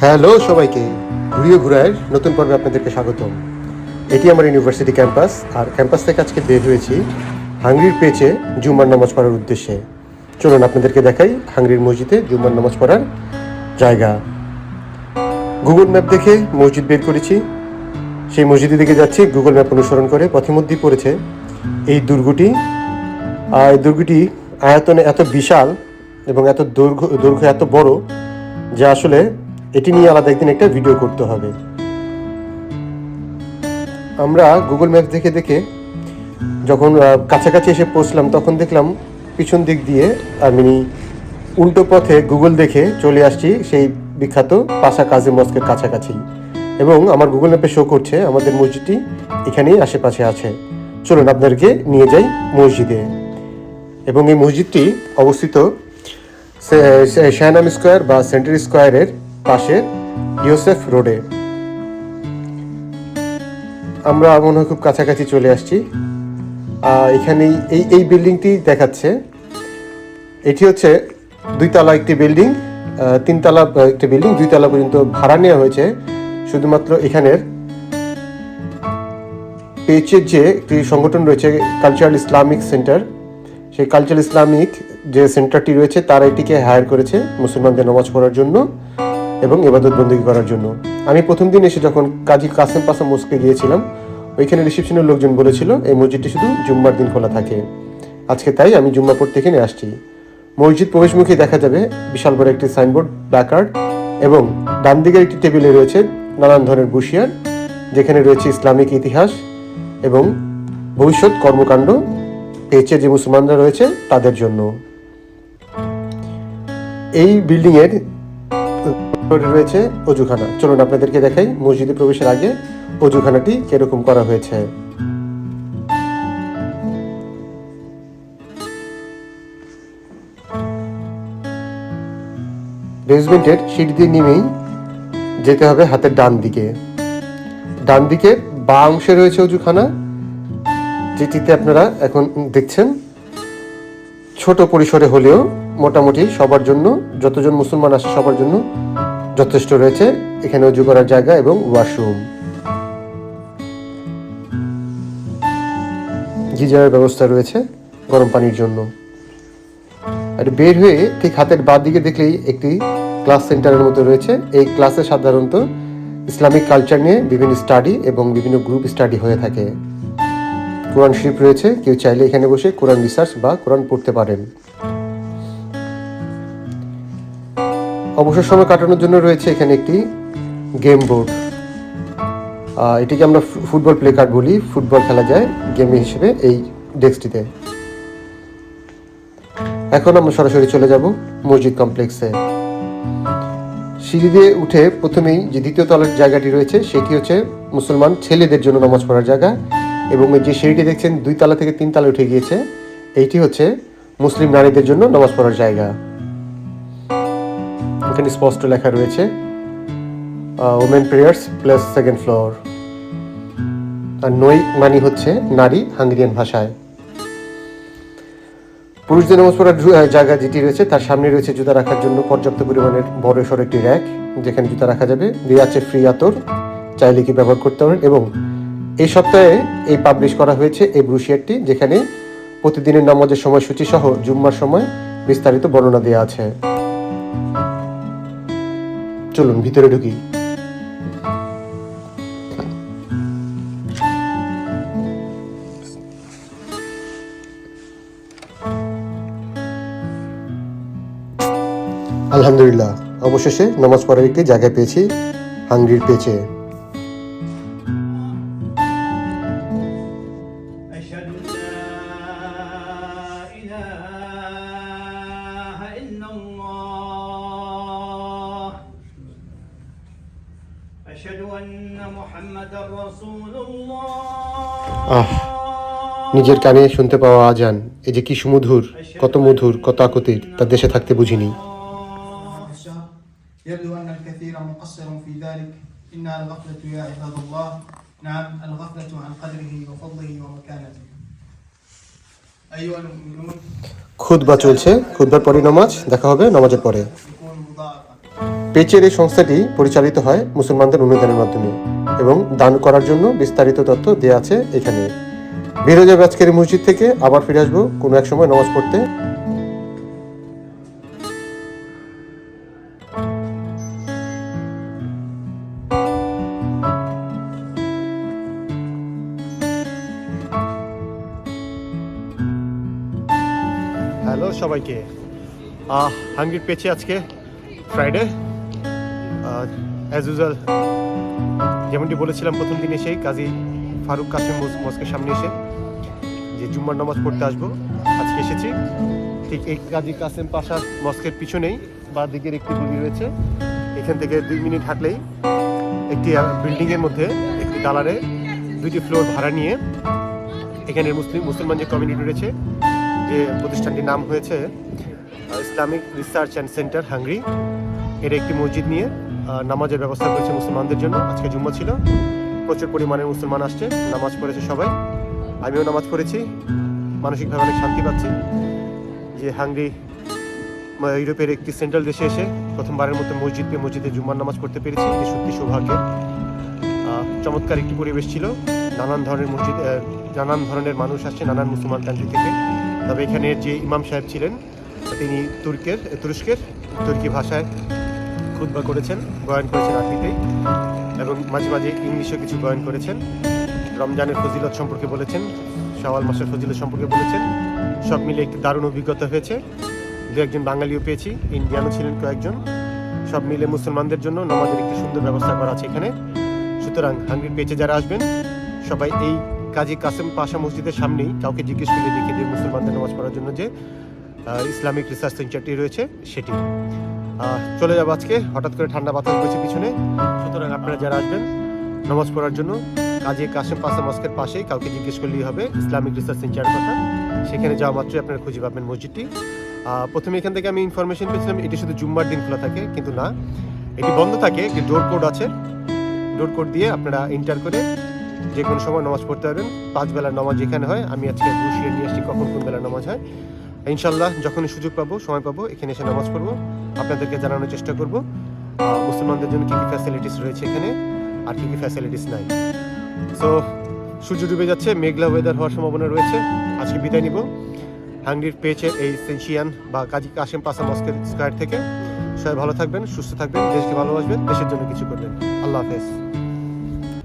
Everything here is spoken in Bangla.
হ্যালো সবাইকে। ঘুরিয়ে ঘুরায় নতুন পর্বে আপনাদেরকে স্বাগতম। এটি আমার ইউনিভার্সিটি ক্যাম্পাস, আর ক্যাম্পাস থেকে আজকে বের হয়েছি হাঙ্গরির পেচে জুম্মার নামাজ পড়ার উদ্দেশ্যে। চলুন আপনাদেরকে দেখাই হাঙ্গরির মসজিদে জুম্মার নামাজ পড়ার জায়গা। গুগল ম্যাপ দেখে মসজিদ বের করেছি। সেই মসজিদের দিকে যাচ্ছি, গুগল ম্যাপ অনুসরণ করে পথিমধ্যেই পড়েছে এই দুর্গটি। আর এই দুর্গটি আয়তনে এত বিশাল এবং এত দৈর্ঘ্য দৈর্ঘ্য এত বড়, যে আসলে এটি নিয়ে আলাদা একদিন একটা ভিডিও করতে হবে। আমরা গুগল ম্যাপ দেখে দেখে যখন কাছাকাছি এসে পৌঁছলাম, তখন দেখলাম পিছন দিক দিয়ে আমি উল্টো পথে গুগল দেখে চলে আসছি সেই বিখ্যাত পাশা কাজী মস্কের কাছাকাছি। এবং আমার গুগল ম্যাপে শো করছে আমাদের মসজিদটি এখানেই আশেপাশে আছে। চলুন আপনাদেরকে নিয়ে যাই মসজিদে। এবং এই মসজিদটি অবস্থিত শাহনাম স্কোয়ার বা সেন্টার স্কোয়ারের পাশে ইউসেফ রোডে। আমরা মনে হয় খুব কাছাকাছি চলে আসছি। আহ, এখানেই এই এই বিল্ডিংটি দেখাচ্ছে। এটি হচ্ছে দুইতলা একটি বিল্ডিং তিনতলা একটি বিল্ডিং দুইতলা পর্যন্ত ভাড়া নেওয়া হয়েছে। শুধুমাত্র এখানের পেচের যে একটি সংগঠন রয়েছে কালচারাল ইসলামিক সেন্টার সেই কালচারাল ইসলামিক যে সেন্টারটি রয়েছে তারা এটিকে হায়ার করেছে মুসলমানদের নামাজ পড়ার জন্য। এবং এবাদত বন্দী করার জন্য। আমি প্রথম দিন এসে যখন কাজী কাসেম পাসা মস্কে গিয়েছিলাম, ওইখানে রিসেপশনের লোকজন বলেছিল, এই মসজিদটি শুধু জুম্মার দিন খোলা থাকে। আজকে তাই আমি জুম্মা পড়তে এখানে আসছি। মসজিদ প্রবেশমুখে দেখা যাবে বিশাল বড় একটি সাইনবোর্ড, প্ল্যাকার্ড এবং ডান দিকের একটি টেবিলে রয়েছে নানান ধরনের বুশিয়ার, যেখানে রয়েছে ইসলামিক ইতিহাস এবং ভবিষ্যৎ কর্মকাণ্ড, পেয়েছে যে মুসলমানরা রয়েছে তাদের জন্য। এই বিল্ডিং এর উপরে রয়েছে অজুখানা। চলুন আপনাদেরকে দেখাই মসজিদে প্রবেশের আগে অজুখানাটি কীরকম করা হয়েছে। বেসমেন্টের সিঁড়ি দিয়ে নেমেই যেতে হবে হাতের ডান দিকে। ডান দিকে বা অংশে রয়েছে অজুখানা, যেটিতে আপনারা এখন দেখছেন ছোট পরিসরে হলেও মোটামুটি সবার জন্য, যতজন মুসলমান আসে সবার জন্য যথেষ্ট রয়েছে। এখানে অজু করার জায়গা এবং ওয়াশরুম। গিজারের ব্যবস্থা রয়েছে গরম পানির জন্য। আর বের হয়ে ঠিক হাতের বাঁ দিকে দেখলেই একটি ক্লাস সেন্টারের মতো রয়েছে। এই ক্লাসে সাধারণত ইসলামিক কালচার নিয়ে বিভিন্ন স্টাডি এবং বিভিন্ন গ্রুপ স্টাডি হয়ে থাকে। কোরআন শরীফ রয়েছে, কেউ চাইলে এখানে বসে কোরআন রিসার্চ বা কোরআন পড়তে পারেন। অবসর সময় কাটানোর জন্য রয়েছে এখানে একটি গেম বোর্ড এটিকে আমরা ফুটবল প্লে কার্ড বলি। ফুটবল খেলা যায় গেম হিসেবে এই ডেস্কটিতে এখন আমরা সরাসরি চলে যাব মসজিদ কমপ্লেক্সে সিঁড়ি দিয়ে উঠে প্রথমেই যে দ্বিতীয় তলার জায়গাটি রয়েছে, সেটি হচ্ছে মুসলমান ছেলেদের জন্য নামাজ পড়ার জায়গা এবং যে সিঁড়িটি দেখছেন, দুই তলা থেকে তিন তলা উঠে গিয়েছে, এইটি হচ্ছে মুসলিম নারীদের জন্য নামাজ পড়ার জায়গা। এখানে স্পষ্ট লেখা রয়েছে women prayers plus second floor আর নই মানি হচ্ছে নারী হাঙ্গেরিয়ান ভাষায়। পুরুষদের নামাজ পড়ার জায়গা যেটি রয়েছে, তার সামনে রয়েছে জুতা রাখার জন্য পর্যাপ্ত পরিমাণের বড় সড় একটি র্যাক, যেখানে জুতা রাখা যাবে। দিয়ে আছে ফ্রি আতর, চাইলে কি ব্যবহার করতে পারেন। এবং এই সপ্তাহে এই পাবলিশ করা হয়েছে এই ব্রুশিয়ারটি যেখানে প্রতিদিনের নামাজের সময়সূচি সহ জুম্মার সময় বিস্তারিত বর্ণনা দেওয়া আছে। চলুন ভিতরে ঢুকি। আলহামদুলিল্লাহ অবশেষে নামাজ পড়ার একটি জায়গা পেয়েছি হাঙ্গরির পেয়েছে। আহ নিজের কানে শুনতে পাওয়া আজান এই যে কি সুমধুর কত মধুর কত আকুতির তা দেশে থাকতে বুঝিনি الشهر يبدو أن الكثير مقصر في ذلك إنها الغفلة يا عباد الله نعم الغفلة عن قدره وفضله ومكانته أيها المؤمنون খুদবা চলছে খুদবার পরে নামাজ দেখা হবে নামাজের পরে يكون مضاعفا পেচের এই সংস্থাটি পরিচালিত হয় মুসলমানদের অনুদানের মাধ্যমে এবং দান করার জন্য বিস্তারিত তথ্য দেওয়া আছে এখানে। বের হয়ে যাবে আজকের মসজিদ থেকে আবার ফিরে আসব কোনো এক সময় নামাজ পড়তে। হ্যালো সবাইকে। হাঙ্গির পেছে আজকে ফ্রাইডে অ্যাজ ইউজুয়াল যেমনটি বলেছিলাম, প্রথম দিন এসেই কাজী ফারুক মস- মস্কের সামনে এসে যে জুম্মার নামাজ পড়তে আসব, আজকে এসেছি। ঠিক এই কাজী কাসেম পাশার মস্কের পিছনেই বা দিকের একটি গলি রয়েছে। এখান থেকে দুই মিনিট হাঁটলেই একটি বিল্ডিংয়ের মধ্যে একটি দালারে দুইটি ফ্লোর ভাড়া নিয়ে এখানে মুসলিম মুসলমান যে কমিউনিটি রয়েছে, যে প্রতিষ্ঠানটির নাম হয়েছে Islamic research and centre Hungary. এর একটি মসজিদ নিয়ে নামাজের ব্যবস্থা করেছে মুসলমানদের জন্য। আজকে জুম্মা ছিল। প্রচুর পরিমাণে মুসলমান আসছে। নামাজ পড়েছে সবাই। আমিও নামাজ পড়েছি। মানসিকভাবে অনেক শান্তি পাচ্ছি। যে হাঙ্গরি ইউরোপের একটি সেন্ট্রাল দেশে এসে প্রথমবারের মতো মসজিদ, মসজিদে জুম্মার নামাজ পড়তে পেরেছি। এটি সত্যি সৌভাগ্যের চমৎকার একটি পরিবেশ ছিল। নানান ধরনের মসজিদ নানান ধরনের মানুষ আসছে নানান মুসলমান কান্ট্রি থেকে। তবে এখানে যে ইমাম সাহেব ছিলেন, তিনি তুর্কের, তুরস্কের, তুর্কি ভাষায় খুতবা করেছেন, বয়ান করেছেন আরবিতেই এবং মাঝে মাঝে ইংলিশেও কিছু বয়ান করেছেন। রমজানের ফজিলত সম্পর্কে বলেছেন, শাওয়াল মাসের ফজিলত সম্পর্কে বলেছেন। সব মিলে একটি দারুণ অভিজ্ঞতা হয়েছে। দু একজন বাঙালিও পেয়েছি, ইন্ডিয়ানও ছিলেন কয়েকজন। সব মিলে মুসলমানদের জন্য নামাজের একটি সুন্দর ব্যবস্থা করা আছে এখানে। সুতরাং হাঙ্গির পেজে যারা আসবেন, সবাই এই কাজী কাসেম পাশা মসজিদের সামনেই কাউকে জিজ্ঞেস করে দেখে দিয়ে মুসলমানদের নামাজ পড়ার জন্য যে ইসলামিক রিসার্চ সেন্টারটি রয়েছে সেটি। চলে যাব আজকে। হঠাৎ করে ঠান্ডা বাতাস বইছে পিছনে। সুতরাং আপনারা যারা আসবেন, নামাজ পড়ার জন্য, কাজী কাসেম পাশা, মস্কের পাশেই কাউকে জিজ্ঞেস করলেই হবে। ইসলামিক রিসার্চ সেন্টারের কথা। সেখানে যাওয়া মাত্রই আপনারা খুঁজে পাবেন মসজিদটি। প্রথমে এখান থেকে আমি ইনফরমেশন পেয়েছিলাম, এটি শুধু জুম্মার দিন খোলা থাকে, কিন্তু না। এটি বন্ধ থাকে একটি ডোর কোড আছে। ডোর কোড দিয়ে আপনারা এন্টার করে যে কোনো সময় নামাজ পড়তে পারবেন। পাঁচ বেলার নামাজ এখানে হয়, আমি আজকে বসিয়ে নিয়ে আসছি কখন কোন বেলার নামাজ হয়। ইনশাল্লাহ যখনই সুযোগ পাবো, সময় পাবো, এখানে এসে নামাজ পড়ব। আপনাদেরকে জানানোর চেষ্টা করব। মুসলমানদের জন্য কী কী ফ্যাসিলিটিস রয়েছে এখানে আর কী কী ফ্যাসিলিটিস নাই। সো সূর্য ডুবে যাচ্ছে, মেঘলা ওয়েদার হওয়ার সম্ভাবনা রয়েছে। আজকে বিদায় নিব। হাঙ্গির পেয়েছে এই সেনশিয়ান বা কাজী কাশেম পাশা মস্কের স্কোয়ার থেকে। সবাই ভালো থাকবেন, সুস্থ থাকবেন, দেশকে ভালোবাসবেন, দেশের জন্য কিছু করবেন। আল্লাহ হাফেজ।